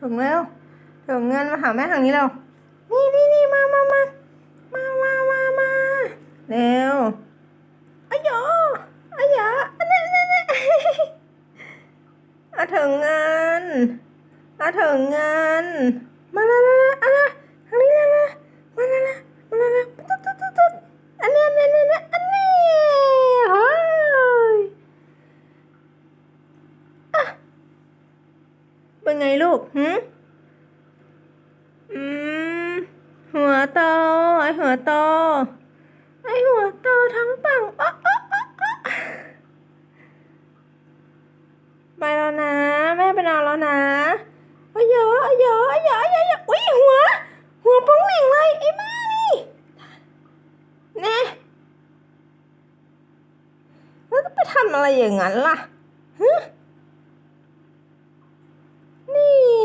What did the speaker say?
ถึงแล้วถึงเงินมาหาแม่ทางนี้แล้วนี่นี่นี่มามามามามามามาเร็วอ้ยโยอ้ยโยอันนี้อันนี้อันนี้อะถึงเงินอะถึงเงิน เป็นไงลูกหืมอืม หัวโตไอหัวโตไอหัวโตทั้งปังอ๊ะอ๊ะอ๊ะอ๊ะไปแล้วนะ แม่ไปนอนแล้วนะอ้ยอะอ้ยอะอ้ยอะอ้ยเยอะอ้ยเยอะอุ้ยหัว หัวป้องเหน่งเลยไอ้แม่นี่เน่แล้วจะไปทำอะไรอย่างนั้นล่ะฮะ